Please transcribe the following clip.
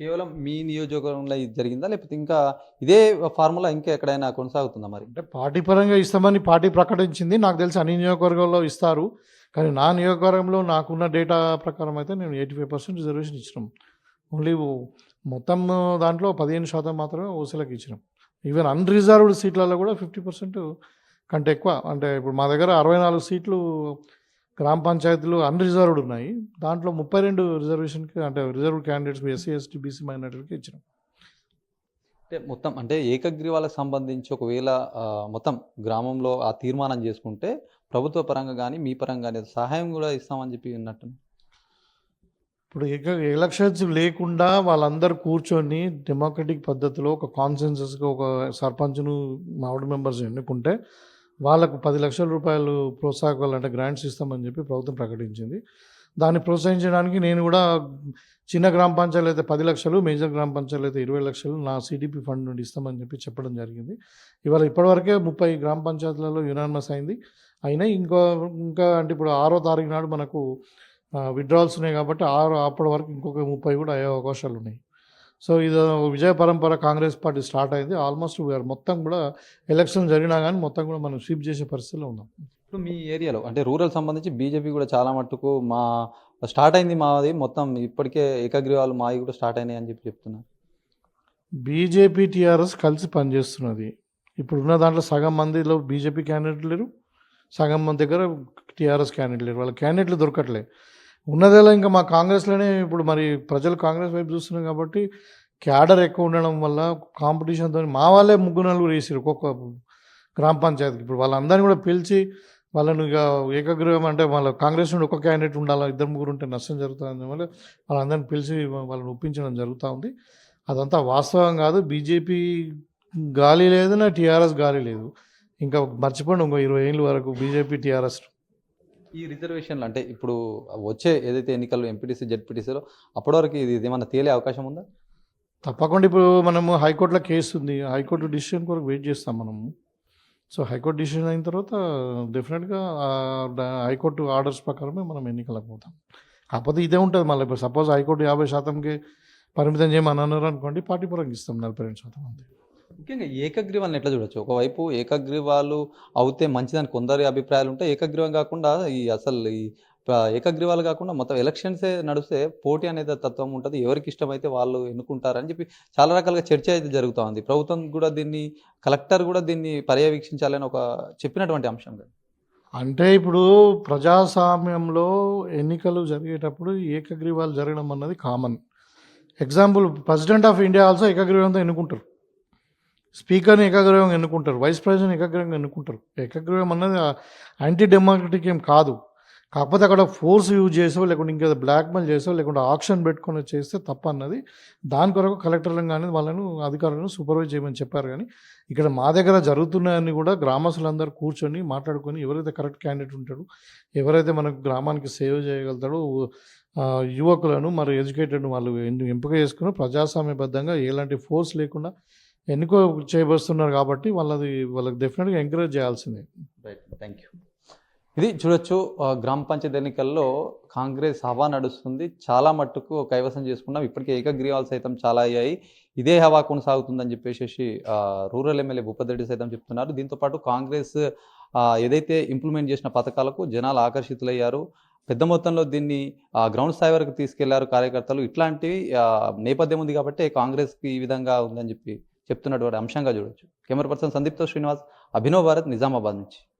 కేవలం మీ నియోజకవర్గంలో ఇది జరిగిందా? లేకపోతే ఇంకా ఇదే ఫార్ములా ఇంకా ఎక్కడైనా కొనసాగుతుందా మరి? అంటే పార్టీ పరంగా ఇస్తామని పార్టీ ప్రకటించింది. నాకు తెలిసి అన్ని నియోజకవర్గాల్లో ఇస్తారు. కానీ నా నియోజకవర్గంలో నాకున్న డేటా ప్రకారం అయితే నేను ఎయిటీ ఫైవ్ పర్సెంట్ రిజర్వేషన్ ఇచ్చినాం. ఓన్లీ మొత్తం దాంట్లో పదిహేను శాతం మాత్రమే ఓసీలకు ఇచ్చినాం. ఈవెన్ అన్రిజర్వ్డ్ సీట్లలో కూడా ఫిఫ్టీ పర్సెంట్ కంటే ఎక్కువ. అంటే ఇప్పుడు మా దగ్గర అరవై నాలుగు సీట్లు గ్రామ పంచాయతీలు అన్రిజర్వ్డ్ ఉన్నాయి. దాంట్లో ముప్పై రెండు రిజర్వేషన్కి అంటే reserved candidates SC ST BC మైనార్టీలకి ఇచ్చినాం. అంటే మొత్తం అంటే ఏకగ్రీవాలకు సంబంధించి ఒకవేళ మొత్తం గ్రామంలో ఆ తీర్మానం చేసుకుంటే ప్రభుత్వ పరంగా కానీ మీ పరంగా కానీ సహాయం కూడా ఇస్తామని చెప్పి ఉన్నట్టు ఇప్పుడు ఇక ఎలక్షన్స్ లేకుండా వాళ్ళందరూ కూర్చొని డెమోక్రటిక్ పద్ధతిలో ఒక కాన్సెన్సస్గా ఒక సర్పంచ్ను వార్డు మెంబర్స్ ఎన్నుకుంటే వాళ్ళకు పది లక్షల రూపాయలు ప్రోత్సాహకాలు అంటే గ్రాంట్స్ ఇస్తామని చెప్పి ప్రభుత్వం ప్రకటించింది. దాన్ని ప్రోత్సహించడానికి నేను కూడా చిన్న గ్రామ పంచాయతీ అయితే పది లక్షలు మేజర్ గ్రామ పంచాయతీ అయితే ఇరవై లక్షలు నా సిడిపి ఫండ్ నుండి ఇస్తామని చెప్పి చెప్పడం జరిగింది. ఇవాళ ఇప్పటివరకే ముప్పై గ్రామ పంచాయతీలలో యునానిమస్ అయింది. అయినా ఇంకో ఇంకా అంటే ఇప్పుడు ఆరో తారీఖు నాడు మనకు విడ్రాల్స్ ఉన్నాయి కాబట్టి ఆరు అప్పటి వరకు ఇంకొక ముప్పై కూడా అయ్యే అవకాశాలు ఉన్నాయి. సో ఇది విజయ పరంపర కాంగ్రెస్ పార్టీ స్టార్ట్ అయింది. ఆల్మోస్ట్ వీఆర్ మొత్తం కూడా ఎలక్షన్ జరిగినా కానీ మొత్తం కూడా మనం స్వీప్ చేసే పరిస్థితిలో ఉన్నాం. ఇప్పుడు మీ ఏరియాలో అంటే రూరల్ సంబంధించి బీజేపీ కూడా చాలా మట్టుకు మా స్టార్ట్ అయింది మాది మొత్తం ఇప్పటికే ఏకగ్రీవాలు మావి కూడా స్టార్ట్ అయినాయి అని చెప్పి చెప్తున్నారు. బీజేపీ టీఆర్ఎస్ కలిసి పనిచేస్తున్నది. ఇప్పుడు ఉన్న దాంట్లో సగం మందిలో బీజేపీ క్యాండిడేట్లు లేరు సగం మంది దగ్గర టీఆర్ఎస్ క్యాండిడేట్ లేరు. వాళ్ళ క్యాండిడేట్లు దొరకట్లే. ఉన్నదేలా ఇంకా మా కాంగ్రెస్లోనే ఇప్పుడు మరి ప్రజలు కాంగ్రెస్ వైపు చూస్తున్నారు కాబట్టి క్యాడర్ ఎక్కువ ఉండడం వల్ల కాంపిటీషన్తో మా వాళ్ళే ముగ్గురు నలుగురు వేసారు ఒక్కొక్క గ్రామ పంచాయతీకి. ఇప్పుడు వాళ్ళందరినీ కూడా పిలిచి వాళ్ళని ఇక ఏకగ్రీవం అంటే వాళ్ళ కాంగ్రెస్ నుండి ఒక క్యాండిడేట్ ఉండాలి ఇద్దరు ముగ్గురు ఉంటే నష్టం జరుగుతుంది వల్ల వాళ్ళందరిని పిలిచి వాళ్ళని ఒప్పించడం జరుగుతూ ఉంది. అదంతా వాస్తవం కాదు. బీజేపీ గాలి లేదు నా టీఆర్ఎస్ గాలి లేదు. ఇంకా మర్చిపోండి ఇంకో ఇరవై ఏళ్ళ వరకు బీజేపీ టీఆర్ఎస్ ఈ రిజర్వేషన్లు అంటే ఇప్పుడు వచ్చే ఏదైతే ఎన్నికలు ఎంపీటీసీ జెడ్పీటీసీలో అప్పటి వరకు ఇది ఇది ఏమన్నా తేలే అవకాశం ఉందా? తప్పకుండా ఇప్పుడు మనము హైకోర్టులో కేసు ఉంది. హైకోర్టు డిసిషన్ కొరకు వెయిట్ చేస్తాం మనము. సో హైకోర్టు డిసిషన్ అయిన తర్వాత డెఫినెట్గా హైకోర్టు ఆర్డర్స్ ప్రకారమే మనం ఎన్నికలకు పోతాం. కాకపోతే ఇదే ఉంటుంది మళ్ళీ. ఇప్పుడు సపోజ్ హైకోర్టు యాభై శాతంకి పరిమితం చేయమని అన్నారు అనుకోండి పార్టీ పరంగా ఇస్తాం నలభై రెండు శాతం అంతే. ముఖ్యంగా ఏకగ్రీవాలను ఎట్లా చూడొచ్చు? ఒకవైపు ఏకగ్రీవాలు అవుతే మంచిదని కొందరి అభిప్రాయాలు ఉంటాయి. ఏకగ్రీవం కాకుండా ఈ అసలు ఈ ఏకగ్రీవాలు కాకుండా మొత్తం ఎలక్షన్సే నడిస్తే పోటీ అనేది తత్వం ఉంటుంది. ఎవరికి ఇష్టమైతే వాళ్ళు ఎన్నుకుంటారని చెప్పి చాలా రకాలుగా చర్చ అయితే జరుగుతూ ఉంది. ప్రభుత్వం కూడా దీన్ని కలెక్టర్ కూడా దీన్ని పర్యవేక్షించాలని ఒక చెప్పినటువంటి అంశం కదా. అంటే ఇప్పుడు ప్రజాస్వామ్యంలో ఎన్నికలు జరిగేటప్పుడు ఏకగ్రీవాలు జరగడం అన్నది common example president of India also ఏకగ్రీవంతో ఎన్నుకుంటారు. స్పీకర్ని ఏకాగ్రహంగా ఎన్నుకుంటారు వైస్ ప్రెసిడెంట్ ఏకాగ్రహంగా ఎన్నుకుంటారు. ఏకాగ్రహం అన్నది యాంటీ డెమోక్రటిక్ ఏం కాదు. కాకపోతే అక్కడ ఫోర్స్ యూజ్ చేసో లేకుంటే ఇంకా బ్లాక్మెయిల్ చేసో లేకుంటే ఆప్షన్ పెట్టుకొని చేస్తే తప్ప అన్నది దాని కొరకు కలెక్టర్లను కానీ వాళ్ళను అధికారులను సూపర్వైజ్ చేయమని చెప్పారు కానీ ఇక్కడ మా దగ్గర జరుగుతున్నాయని కూడా గ్రామస్తులందరూ కూర్చొని మాట్లాడుకొని ఎవరైతే కరెక్ట్ క్యాండిడేట్ ఉంటాడో ఎవరైతే మనకు గ్రామానికి సేవ చేయగలుగుతాడో యువకులను మరి ఎడ్యుకేటెడ్ వాళ్ళు ఎంపిక చేసుకుని ప్రజాస్వామ్యబద్ధంగా ఎలాంటి ఫోర్స్ లేకుండా ఎన్నికో చేయబోస్తున్నారు కాబట్టి వాళ్ళది వాళ్ళకి డెఫినెట్గా ఎంకరేజ్ చేయాల్సిందే. రైట్ థ్యాంక్ యూ ఇది చూడొచ్చు గ్రామ పంచాయతీ ఎన్నికల్లో కాంగ్రెస్ హవా నడుస్తుంది. చాలా మట్టుకు కైవసం చేసుకున్నాం. ఇప్పటికే ఏకగ్రీవాలు సైతం చాలా అయ్యాయి. ఇదే హవా కొనసాగుతుందని చెప్పేసి రూరల్ ఎమ్మెల్యే భూపతిరెడ్డి సైతం చెప్తున్నారు. దీంతోపాటు కాంగ్రెస్ ఏదైతే ఇంప్లిమెంట్ చేసిన పథకాలకు జనాలు ఆకర్షితులయ్యారు. పెద్ద మొత్తంలో దీన్ని గ్రౌండ్ స్థాయి వరకు తీసుకెళ్ళారు కార్యకర్తలు. ఇట్లాంటివి నేపథ్యం ఉంది కాబట్టి కాంగ్రెస్కి ఈ విధంగా ఉందని చెప్పి చెప్తున్నటువంటి అంశంగా చూడొచ్చు. కెమెరా పర్సన్ సందీప్తో శ్రీనివాస్ అభినవ్ భారత్ నిజామాబాద్ నుంచి.